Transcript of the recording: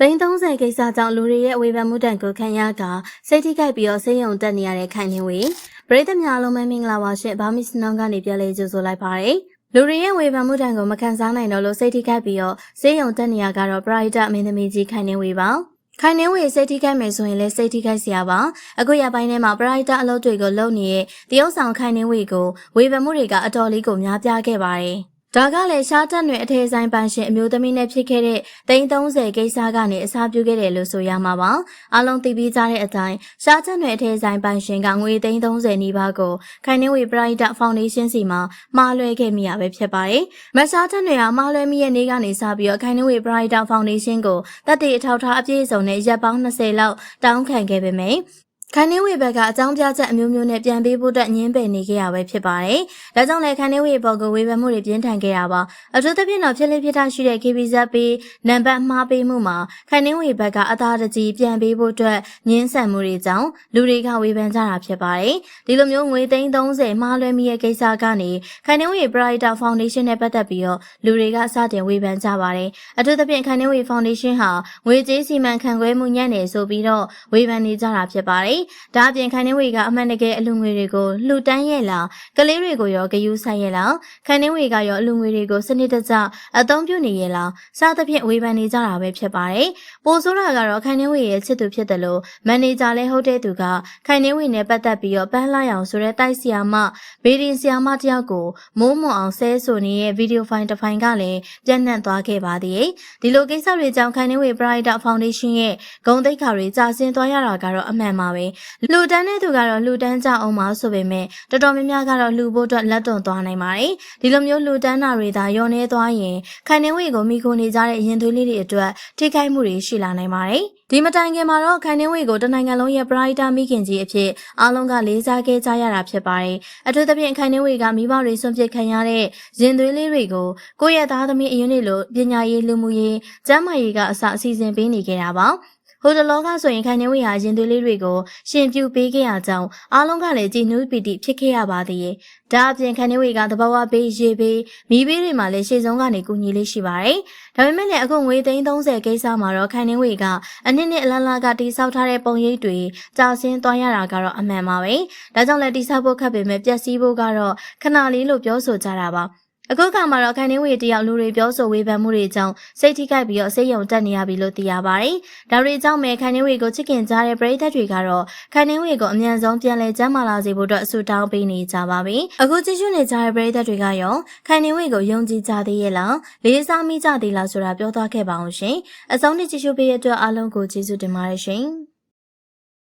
သိန်း30ကိစ္စကြောင့်လူတွေရဲ့ဝေဖန်မှုတန်ကိုခံရကစိတ်ထိခိုက်ပြီးတော့စိတ်ယုံတက်နေရတဲ့ခိုင်နေဝေပရိသတ်များလုံးပဲမင်္ဂလာပါရှင်ဘာမစ်နောင်ကနေပြန်လေးကြိုဆိုလိုက်ပါတယ်လူတွေရဲ့ဝေဖန်မှုတန်ကိုမခံစားနိုင်တော့လို့စိတ်ထိခိုက်ပြီးတော့စိတ်ယုံတက်နေရကတော့ပရိသတ်အမင်းသမီးကြီးခိုင်နေဝေပါခိုင်နေဝေစိတ်ထိခိုက်မယ်ဆိုရင်လည်းစိတ်ထိခိုက်စရာပါအခုရပိုင်းထဲမှာပရိသတ်အလုပ်တွေကိုလုပ်နေတဲ့တရုတ်ဆောင်ခိုင်နေဝေကိုဝေဖန်မှုတွေကအတော်လေးကိုများပြားခဲ့ပါတယ် ဒါကလည်းရှားတက်တွေအထည်ဆိုင်ပန်းရှင်အမျိုးသမီးနဲ့ဖြစ်ခဲ့တဲ့သိန်း30ကိစ္စကနေအစားပြုခဲ့တယ်လို့ဆိုရမှာပါ။အလုံးသိပြီးကြတဲ့အတိုင်းရှားတက်တွေအထည်ဆိုင်ပန်းရှင်ကငွေသိန်း30နီးပါးကိုခိုင်နှင်းဝေပရိုက်တာဖောင်ဒေးရှင်းစီမှာမှားလွှဲခဲ့မိရပဲဖြစ်ပါတယ်။မရှားတက်တွေကမှားလွှဲမိရဲ့နေ့ကနေစပြီးတော့ခိုင်နှင်းဝေပရိုက်တာဖောင်ဒေးရှင်းကိုတက်တေအထောက်ထားအပြည့်စုံနဲ့ရက်ပေါင်း20လောက်တောင်းခံခဲ့ပေမယ့် ခိုင်နေဝေဘက်ကအကြောင်းပြချက်အမျိုးမျိုးနဲ့ပြန်ပေးဖို့အတွက်ညှင်းပယ်နေခဲ့ရပဲဖြစ်ပါတယ်။ဒါကြောင့်လည်းခိုင်နေဝေဘော်ကိုဝေဖန်မှုတွေပြင်းထန်ခဲ့တာပါ။အထူးသဖြင့်တော့ဖြစ်လေဖြစ်ထရှိတဲ့ KBZ ပေးနံပါတ်မှားပေးမှုမှာခိုင်နေဝေဘက်ကအသာတကြီးပြန်ပေးဖို့အတွက်ညှင်းဆန်မှုတွေကြောင့်လူတွေကဝေဖန်ကြတာဖြစ်ပါတယ်။ဒီလိုမျိုးငွေသိန်း30မှားလွှဲမိရဲ့ကိစ္စကနေခိုင်နေဝေ Brighter Foundation နဲ့ပတ်သက်ပြီးတော့လူတွေကစတင်ဝေဖန်ကြပါတယ်။အထူးသဖြင့်ခိုင်နေဝေ Foundation ဟာငွေကြေးစီမံခန့်ခွဲမှုညံ့နေဆိုပြီးတော့ဝေဖန်နေကြတာဖြစ်ပါတယ်။ဒါအပြင်ခိုင်နေဝေကအမှန်တကယ်အလူငွေတွေကိုလှူတန်းရဲ့လားကလေးတွေကိုရောဂယူးဆိုင်ရဲ့လားခိုင်နေဝေကရောအလူငွေတွေကိုစနစ်တကျအသုံးပြုနေရဲ့လားစသဖြင့်ဝေဖန်နေကြတာပဲဖြစ်ပါတယ်။ပိုဆိုးတာကတော့ခိုင်နေဝေရဲ့ချစ်သူဖြစ်တယ်လို့မန်နေဂျာလည်းဟုတ်တဲ့သူကခိုင်နေဝေနဲ့ပတ်သက်ပြီးတော့ပန်းလာရောင်ဆိုတဲ့တိုက်ဆီယာမဘေဒီဆီယာမတယောက်ကိုမိုးမွန်အောင်ဆဲဆိုနေတဲ့ဗီဒီယိုဖိုင်တစ်ဖိုင်ကလည်းပြန့်နှံ့သွားခဲ့ပါသေးတယ်။ဒီလိုကိစ္စတွေကြောင့်ခိုင်နေဝေ Brighter Foundation ရဲ့ဂုဏ်သိက္ခာတွေကျဆင်းသွားရတာကတော့အမှန်ပါပဲ။လူတန်းတဲ့သူကတော့လူတန်းကြအောင်ပါဆိုပေမဲ့တော်တော်များများကတော့လူဖို့အတွက်လက်တွန်သွားနိုင်ပါတယ်။ဒီလိုမျိုးလူတန်းတာတွေသာယောနေသွားရင်ခိုင်နေဝေကိုမိခိုနေကြတဲ့ရင်သွေးလေးတွေအတွက်ထိခိုက်မှုတွေရှိလာနိုင်ပါတယ်။ဒီမတိုင်ခင်မှာတော့ခိုင်နေဝေကိုတနိုင်ငံလုံးရဲ့ပရိုက်တာမိခင်ကြီးအဖြစ်အားလုံးကလေးစားခဲ့ကြရတာဖြစ်ပါတယ်။အထူးသဖြင့်ခိုင်နေဝေကမိဘတွေဆွန့်ပစ်ခံရတဲ့ရင်သွေးလေးတွေကိုကိုယ့်ရဲ့သားသမီးအရင်နေ့လိုပညာရေးလူမှုရေးကျန်းမာရေးကအစအစီအစဉ်ပေးနေခဲ့တာပါ။ ဟိုတလောကဆိုရင်ခိုင်နေဝေဟာရင်သွေးလေးတွေကိုရှင်ပြူပေးခဲ့ရကြောင်းအားလုံးကလည်းကြည်နူးပီတိဖြစ်ခဲ့ရပါသေးရဲ့။ဒါအပြင်ခိုင်နေဝေကတဘာဝပေးရေပေးမိပေးတွေမှာလည်းရှေ့ဆုံးကနေကူညီလေးရှိပါတယ်။ဒါပေမဲ့လည်းအခုငွေသိန်း30ကိစ္စမှာတော့ခိုင်နေဝေကအနည်းနဲ့အလားလားကတိဆောက်ထားတဲ့ပုံရိပ်တွေကြာဆင်းသွားရတာကတော့အမှန်ပါပဲ။ဒါကြောင့်လည်းတိဆောက်ဖို့ခက်ပေမဲ့ပျက်စီးဖို့ကတော့ခဏလေးလို့ပြောဆိုကြတာပါ။ အခုကမှတော့ခိုင်နေဝေတယောက်လူတွေပြောဆိုဝေဖန်မှုတွေကြောင့်စိတ်ထိခိုက်ပြီးတော့စိတ်ယုံတက်နေရပြီလို့သိရပါတယ်။ဒါတွေကြောင့်ပဲခိုင်နေဝေကိုချစ်ခင်ကြတဲ့ပရိသတ်တွေကတော့ခိုင်နေဝေကိုအမြန်ဆုံးပြန်လည်ကျန်းမာလာစေဖို့အတွက်အဆူတောင်းပေးနေကြပါပြီ။အခုကြည့်ရှုနေကြတဲ့ပရိသတ်တွေကရောခိုင်နေဝေကိုယုံကြည်ကြသေးရဲ့လားလေးစားမိကြသေးလားဆိုတာပြောသွားခဲ့ပါအောင်ရှင်။အဆုံးထိကြည့်ရှုပေးရတဲ့အတွက်အားလုံးကိုကျေးဇူးတင်ပါတယ်ရှင်။